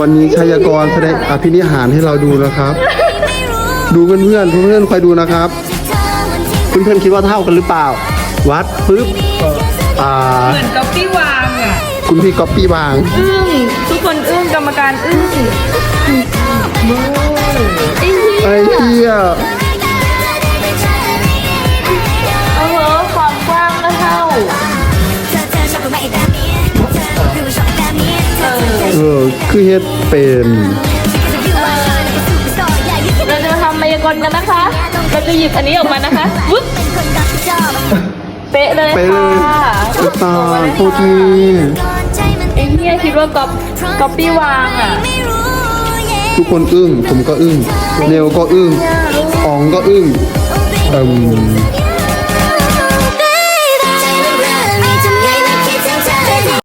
วันนี้ชัยกรแสดงอภินิหารให้เราดูนะครับ ดูเพื่อนเพื่อนๆเพื่อนๆคอยดูนะครับ เพื่อนๆคิดว่าเท่ากันหรือเปล่า วัดปึ๊บอ่าเหมือนก๊อปปี้วางอะคุณพี่ก๊อปปี้บาง อึ้งทุกคนอึ้งกรรมการอึ้ง คือเฮ็ดเป็นเราจะมาทำมายากลกันนะคะเราจะหยิบอันนี้ออกมานะคะวึ๊บเป๊ะเลยไปเลค่ะยตาโคตรดีไอ้เนี่ยคิดว่าก๊อปก๊อปปี้วางอะทุกคนอึ้งผมก็อึ้งเนวก็อึ้งอ๋องก็อึ้งเอิ่ม